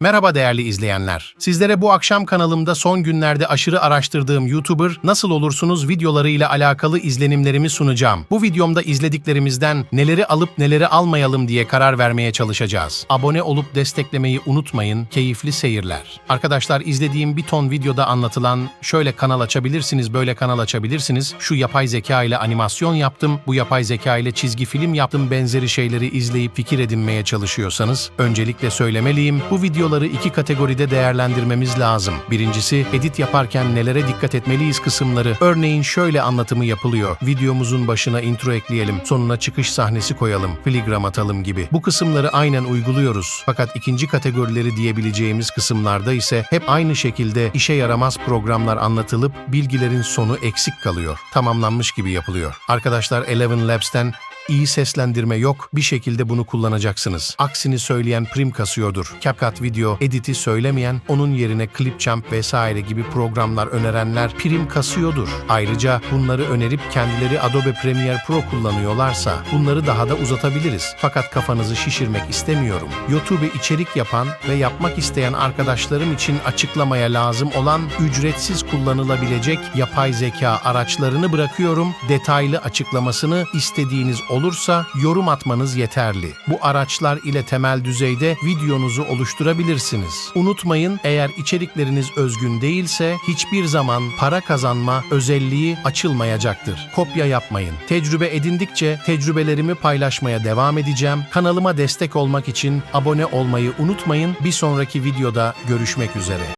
Merhaba değerli izleyenler. Sizlere bu akşam kanalımda son günlerde aşırı araştırdığım YouTuber nasıl olursunuz videolarıyla alakalı izlenimlerimi sunacağım. Bu videomda izlediklerimizden neleri alıp neleri almayalım diye karar vermeye çalışacağız. Abone olup desteklemeyi unutmayın. Keyifli seyirler. Arkadaşlar izlediğim bir ton videoda anlatılan şöyle kanal açabilirsiniz, böyle kanal açabilirsiniz. Şu yapay zeka ile animasyon yaptım, bu yapay zeka ile çizgi film yaptım benzeri şeyleri izleyip fikir edinmeye çalışıyorsanız öncelikle söylemeliyim. Bu videoları iki kategoride değerlendirmemiz lazım. Birincisi edit yaparken nelere dikkat etmeliyiz kısımları. Örneğin şöyle anlatımı yapılıyor. Videomuzun başına intro ekleyelim, sonuna çıkış sahnesi koyalım, filigram atalım gibi. Bu kısımları aynen uyguluyoruz. Fakat ikinci kategorileri diyebileceğimiz kısımlarda ise hep aynı şekilde işe yaramaz programlar anlatılıp bilgilerin sonu eksik kalıyor. Tamamlanmış gibi yapılıyor. Arkadaşlar Eleven Labs'ten İyi seslendirme yok, bir şekilde bunu kullanacaksınız. Aksini söyleyen prim kasıyordur. CapCut Video editi söylemeyen, onun yerine Clipchamp vesaire gibi programlar önerenler prim kasıyordur. Ayrıca bunları önerip kendileri Adobe Premiere Pro kullanıyorlarsa bunları daha da uzatabiliriz. Fakat kafanızı şişirmek istemiyorum. YouTube içerik yapan ve yapmak isteyen arkadaşlarım için açıklamaya lazım olan ücretsiz kullanılabilecek yapay zeka araçlarını bırakıyorum. Detaylı açıklamasını istediğiniz olursa yorum atmanız yeterli. Bu araçlar ile temel düzeyde videonuzu oluşturabilirsiniz. Unutmayın eğer içerikleriniz özgün değilse hiçbir zaman para kazanma özelliği açılmayacaktır. Kopya yapmayın. Tecrübe edindikçe tecrübelerimi paylaşmaya devam edeceğim. Kanalıma destek olmak için abone olmayı unutmayın. Bir sonraki videoda görüşmek üzere.